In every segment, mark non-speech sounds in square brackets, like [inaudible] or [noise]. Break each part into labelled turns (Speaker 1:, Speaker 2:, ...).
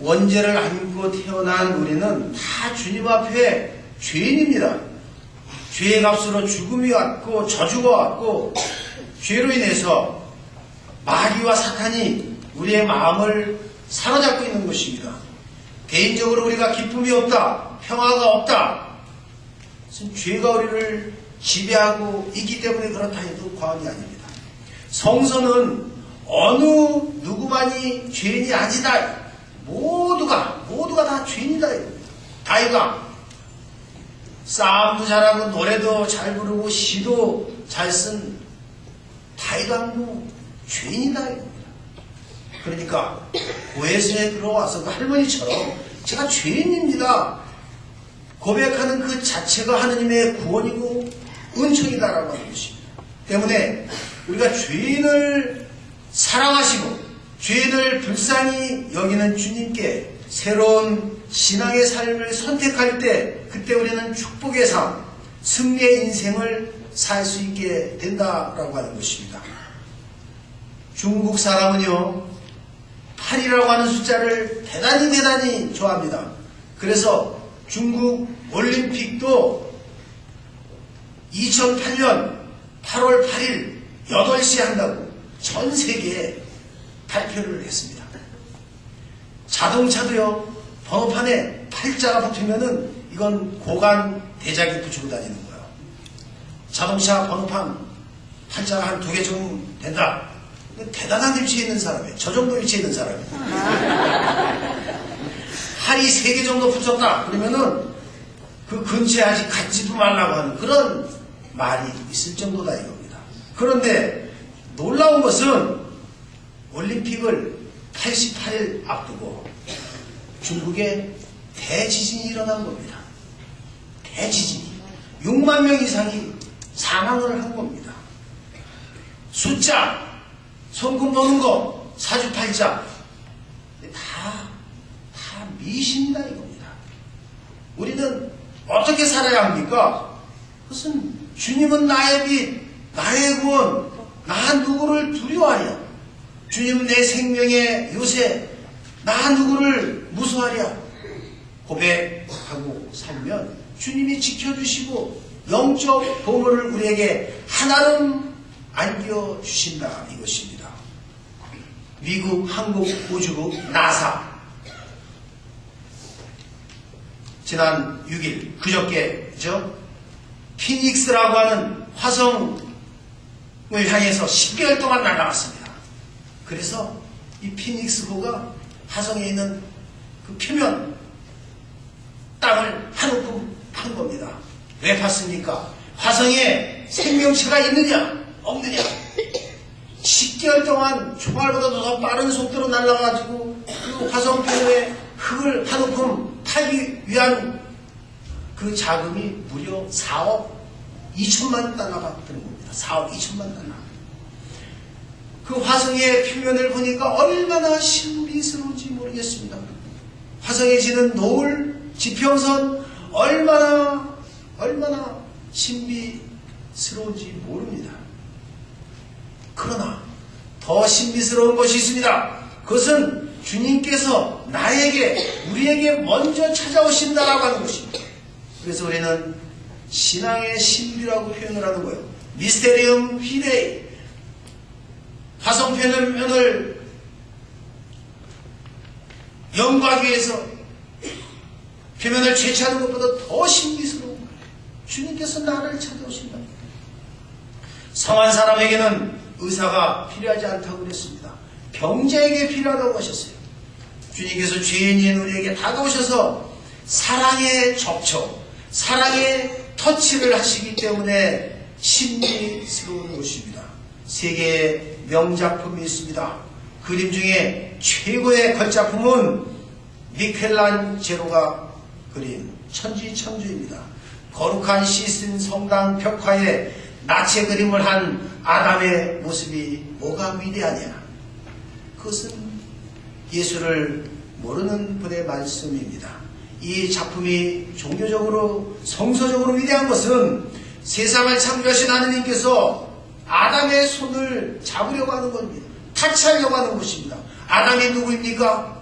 Speaker 1: 원죄를 안고 태어난 우리는 다 주님 앞에 죄인입니다. 죄의 값으로 죽음이 왔고 저주가 왔고 죄로 인해서 마귀와 사탄이 우리의 마음을 사로잡고 있는 것입니다. 개인적으로 우리가 기쁨이 없다, 평화가 없다. 죄가 우리를 지배하고 있기 때문에 그렇다 해도 과언이 아닙니다. 성서는 어느 누구만이 죄인이 아니다. 모두가 모두가 다 죄인이다. 다이가 싸움도 잘하고 노래도 잘 부르고 시도 잘 쓴 다이강도 죄인이다. 그러니까 고해성에 들어와서 그 할머니처럼 제가 죄인입니다. 고백하는 그 자체가 하느님의 구원이고 은총이다라고 하는 것입니다. 때문에 우리가 죄인을 사랑하시고 죄인을 불쌍히 여기는 주님께 새로운 신앙의 삶을 선택할 때 그때 우리는 축복의 삶, 승리의 인생을 살 수 있게 된다라고 하는 것입니다. 중국 사람은요, 8이라고 하는 숫자를 대단히 대단히 좋아합니다. 그래서 중국 올림픽도 2008년 8월 8일 8시에 한다고 전 세계에 발표를 했습니다. 자동차도요, 번호판에 팔자가 붙으면은 이건 고관 대작이 붙이고 다니는 거예요. 자동차 번호판 팔자가 한 두 개 정도 된다. 대단한 위치에 있는 사람이에요. 저 정도 위치에 있는 사람이에요. [laughs] 팔이 세 개 정도 붙었다. 그러면은 그 근처에 아직 갖지도 말라고 하는 그런 말이 있을 정도다 이겁니다. 그런데 놀라운 것은 올림픽을 88일 앞두고 중국에 대지진이 일어난 겁니다. 대지진이. 6만 명 이상이 사망을 한 겁니다. 숫자, 손금 보는 거, 사주팔자, 다, 다 미신이다 이겁니다. 우리는 어떻게 살아야 합니까? 그것은 주님은 나의 빛, 나의 구원, 나 누구를 두려워하냐? 주님은 내 생명의 요새, 나 누구를 무서워하랴? 고백하고 살면 주님이 지켜주시고 영적 보물을 우리에게 하나름 안겨주신다 이것입니다. 미국 항공우주국 나사 지난 6일 그저께죠 피닉스라고 하는 화성을 향해서 10개월 동안 날아갔습니다. 그래서 이 피닉스호가 화성에 있는 그 표면 땅을 한 움큼 판 겁니다. 왜 팠습니까? 화성에 생명체가 있느냐 없느냐 10개월 동안 총알보다 더 빠른 속도로 날아가지고 그 화성 표면에 흙을 한 움큼 타기 위한 그 자금이 무려 4억 2천만 달러가 드는 겁니다. 4억 2천만 달러. 그 화성의 표면을 보니까 얼마나 신비스러운지 모르겠습니다. 화성에 지는 노을, 지평선 얼마나 얼마나 신비스러운지 모릅니다. 그러나 더 신비스러운 것이 있습니다. 그것은 주님께서 나에게 우리에게 먼저 찾아오신다라고 하는 것입니다. 그래서 우리는 신앙의 신비라고 표현을 하는 거예요. 미스테리움 피데이 화성 표면을 연구하기 위해서 표면을 채취하는 것보다 더 신비스러운 거예요. 주님께서 나를 찾아오신다. 성한 사람에게는 의사가 필요하지 않다고 그랬습니다. 병자에게 필요하다고 하셨어요. 주님께서 죄인인 우리에게 다가오셔서 사랑의 접촉, 사랑의 터치를 하시기 때문에 신비스러운 것입니다. 세계의 명작품이 있습니다. 그림 중에 최고의 걸작품은 미켈란제로가 그린 천지천주입니다. 거룩한 시스템 성당 벽화에 나체 그림을 한 아담의 모습이 뭐가 위대하냐? 그것은 예수를 모르는 분의 말씀입니다. 이 작품이 종교적으로 성서적으로 위대한 것은 세상을 창조하신 하느님께서 아담의 손을 잡으려고 하는 겁니다. 타치하려고 하는 것입니다. 아담이 누구입니까?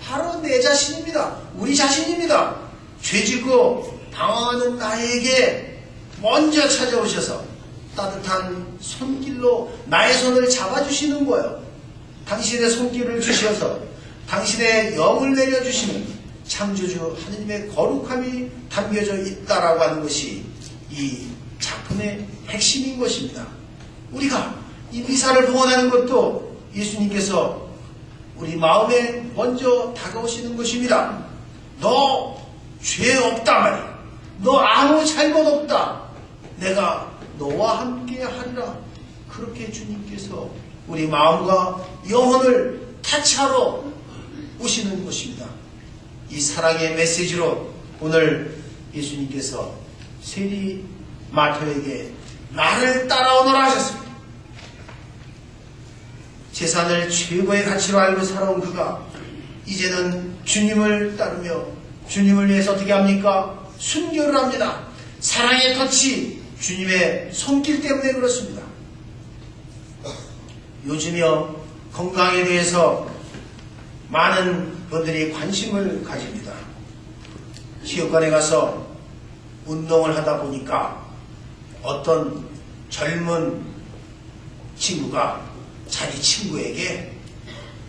Speaker 1: 바로 내 자신입니다. 우리 자신입니다. 죄짓고 방황하는 나에게 먼저 찾아오셔서 따뜻한 손길로 나의 손을 잡아주시는 거예요. 당신의 손길을 주셔서 당신의 영을 내려주시는 창조주 하느님의 거룩함이 담겨져 있다라고 하는 것이 이 작품의 핵심인 것입니다. 우리가 이 미사를 봉헌하는 것도 예수님께서 우리 마음에 먼저 다가오시는 것입니다. 너 죄 없다 말이야. 너 아무 잘못 없다. 내가 너와 함께 하리라. 그렇게 주님께서 우리 마음과 영혼을 타치하러 오시는 것입니다. 이 사랑의 메시지로 오늘 예수님께서 세리 마토에게 나를 따라오너라 하셨습니다. 재산을 최고의 가치로 알고 살아온 그가 이제는 주님을 따르며 주님을 위해서 어떻게 합니까? 순교를 합니다. 사랑의 터치, 주님의 손길 때문에 그렇습니다. 요즘요, 건강에 대해서 많은 분들이 관심을 가집니다. 체육관에 가서 운동을 하다 보니까 어떤 젊은 친구가 자기 친구에게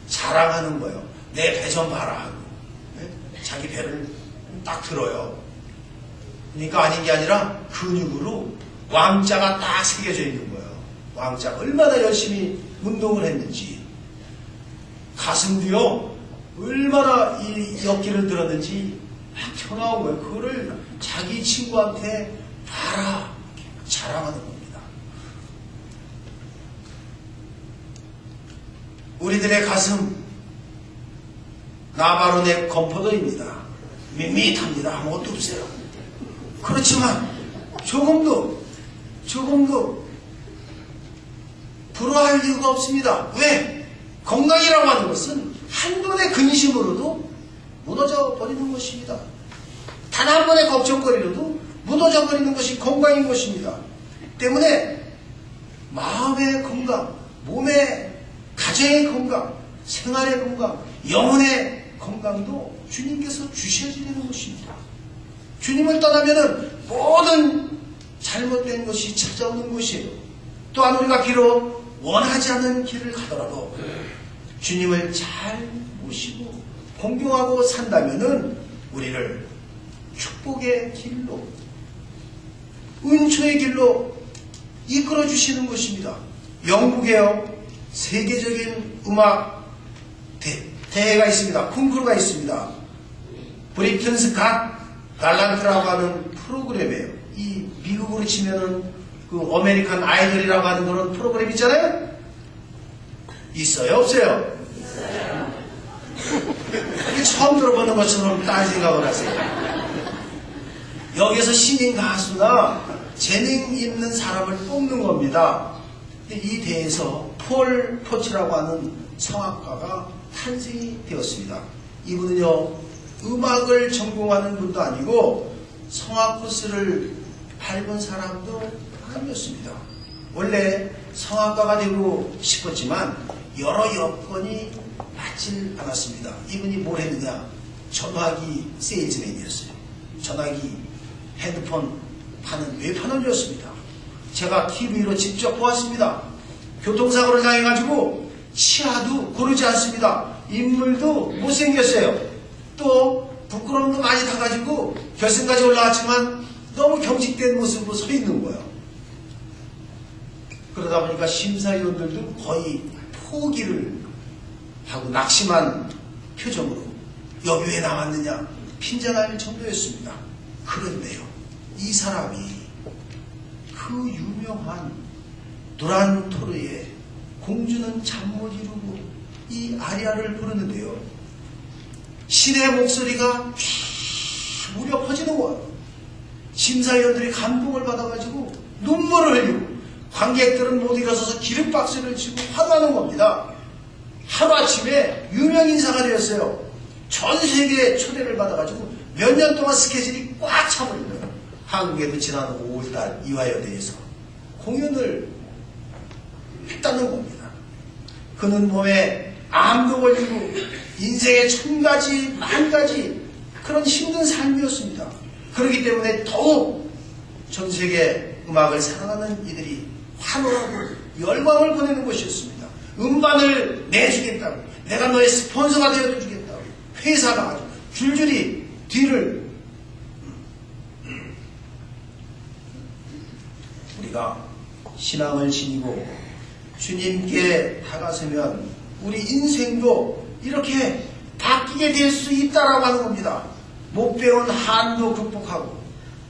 Speaker 1: 자랑하는 거예요. 내 배 좀 봐라 하고 네? 자기 배를 딱 들어요. 그러니까 아닌 게 아니라 근육으로 왕자가 딱 새겨져 있는 거예요. 왕자가 얼마나 열심히 운동을 했는지 가슴도요 얼마나 이 역기를 들었는지 막 튀어나온 거예요. 그거를 자기 친구한테 봐라 자랑하는 겁니다. 우리들의 가슴 나바로네 검포도입니다. 밋밋합니다. 아무것도 없어요. 그렇지만 조금도 조금도 불화할 이유가 없습니다. 왜? 건강이라고 하는 것은 한 번의 근심으로도 무너져 버리는 것입니다. 단 한 번의 걱정거리로도 무너져 버리는 것이 건강인 것입니다. 때문에 마음의 건강, 몸의 가정의 건강, 생활의 건강, 영혼의 건강도 주님께서 주셔지는 것입니다. 주님을 떠나면은 모든 잘못된 것이 찾아오는 것이에요. 또한 우리가 비록 원하지 않는 길을 가더라도 주님을 잘 모시고 공경하고 산다면은 우리를 축복의 길로 은초의 길로 이끌어 주시는 것입니다. 영국에요 세계적인 음악 대, 대회가 있습니다. 콩쿠르가 있습니다. 브리튼스 갓 달란트라고 하는 프로그램이에요. 이 미국으로 치면은 그 아메리칸 아이돌이라고 하는 그런 프로그램 있잖아요. 있어요, 없어요? 이게 처음 들어보는 것처럼 딴 생각을 하세요. 여기서 신인 가수나 재능 있는 사람을 뽑는 겁니다. 이 대회에서 폴 포츠라고 하는 성악가가 탄생이 되었습니다. 이분은요, 음악을 전공하는 분도 아니고 성악 코스를 밟은 사람도 아니었습니다. 원래 성악가가 되고 싶었지만 여러 여건이 맞질 않았습니다. 이분이 뭘 했느냐? 전화기 세일즈맨이었어요. 전화기 핸드폰 파는 외판원이었습니다. 제가 TV로 직접 보았습니다. 교통사고를 당해가지고 치아도 고르지 않습니다. 인물도 못생겼어요. 또 부끄러움도 많이 타가지고 결승까지 올라왔지만 너무 경직된 모습으로 서 있는 거예요. 그러다 보니까 심사위원들도 거의 포기를 하고 낙심한 표정으로 여기 왜 나왔느냐 핀잔할 정도였습니다. 그런데요, 이 사람이 그 유명한 두란토르의 공주는 잠 못 이루고 이 아리아를 부르는데요. 신의 목소리가 쫙 울려 퍼지는 거예요. 심사위원들이 감동을 받아가지고 눈물을 흘리고 관객들은 못 일어서서 기름박수를 치고 환호하는 겁니다. 하루아침에 유명 인사가 되었어요. 전 세계에 초대를 받아가지고 몇 년 동안 스케줄이 꽉 거예요. 한국에도 지난 5월달 이화여대에서 공연을 했다는 겁니다. 그는 몸에 암도 걸리고 인생의 천 가지, 만 가지 그런 힘든 삶이었습니다. 그렇기 때문에 더욱 전 세계 음악을 사랑하는 이들이 환호하고 열광을 보내는 것이었습니다. 음반을 내주겠다고, 내가 너의 스폰서가 되어 주겠다고, 회사가 줄줄이 뒤를 우리가 신앙을 지니고 주님께 다가서면 우리 인생도 이렇게 바뀌게 될 수 있다라고 하는 겁니다. 못 배운 한도 극복하고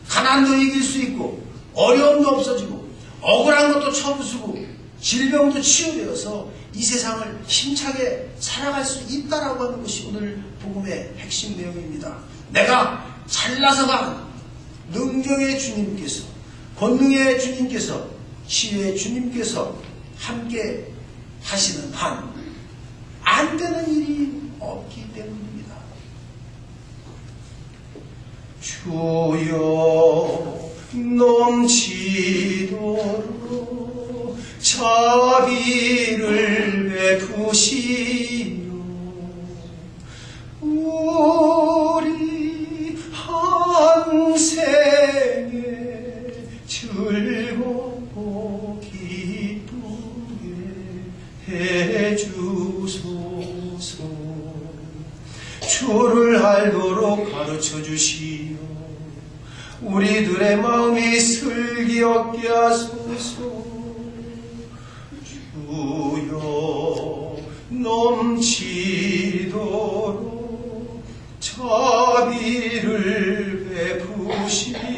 Speaker 1: 가난도 이길 수 있고 어려움도 없어지고 억울한 것도 쳐부수고 질병도 치유되어서 이 세상을 힘차게 살아갈 수 있다라고 하는 것이 오늘 복음의 핵심 내용입니다. 내가 잘나서가 능력의 주님께서 권능의 주님께서 치유의 주님께서 함께 하시는 한 안 되는 일이 없기 때문입니다. 주여 넘치도록 자비를 베푸시 기쁘게 해주소서. 주를 알도록 가르쳐 주시오. 우리들의 마음이 슬기 얻게 하소서. 주여 넘치도록 자비를 베푸시오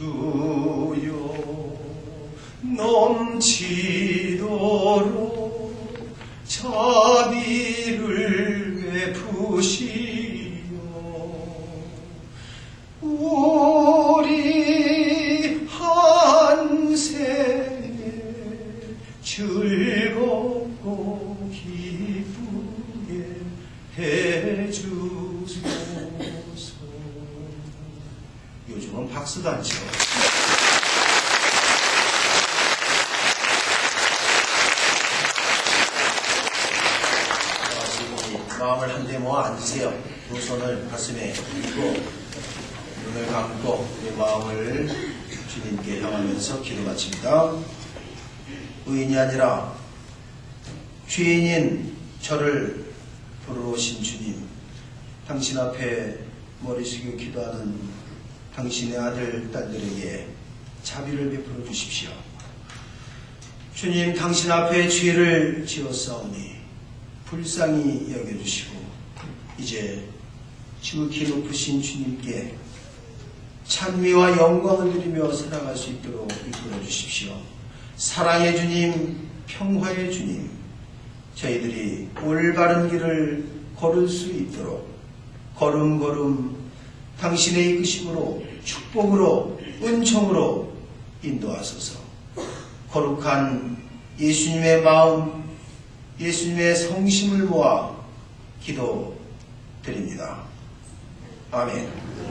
Speaker 1: 주여 넘치도록 자비를 베푸시오 우리 한 생에 즐겁고 기쁘게 해주소서 안 쳐. 지금 마음을 한데 모아 앉으세요. 두 손을 가슴에 얹고 눈을 감고 내 마음을 주님께 향하면서 기도 마칩니다. 의인이 아니라 죄인인 저를 부르러 오신 주님, 당신 앞에 머리 숙여 기도하는 당신의 아들, 딸들에게 자비를 베풀어 주십시오. 주님, 당신 앞에 죄를 지었사오니 불쌍히 여겨주시고 이제 지극히 높으신 주님께 찬미와 영광을 드리며 살아갈 수 있도록 이끌어 주십시오. 사랑의 주님, 평화의 주님, 저희들이 올바른 길을 걸을 수 있도록 걸음걸음 당신의 이끄심으로 축복으로 은총으로 인도하소서. 거룩한 예수님의 마음, 예수님의 성심을 모아 기도 드립니다. 아멘.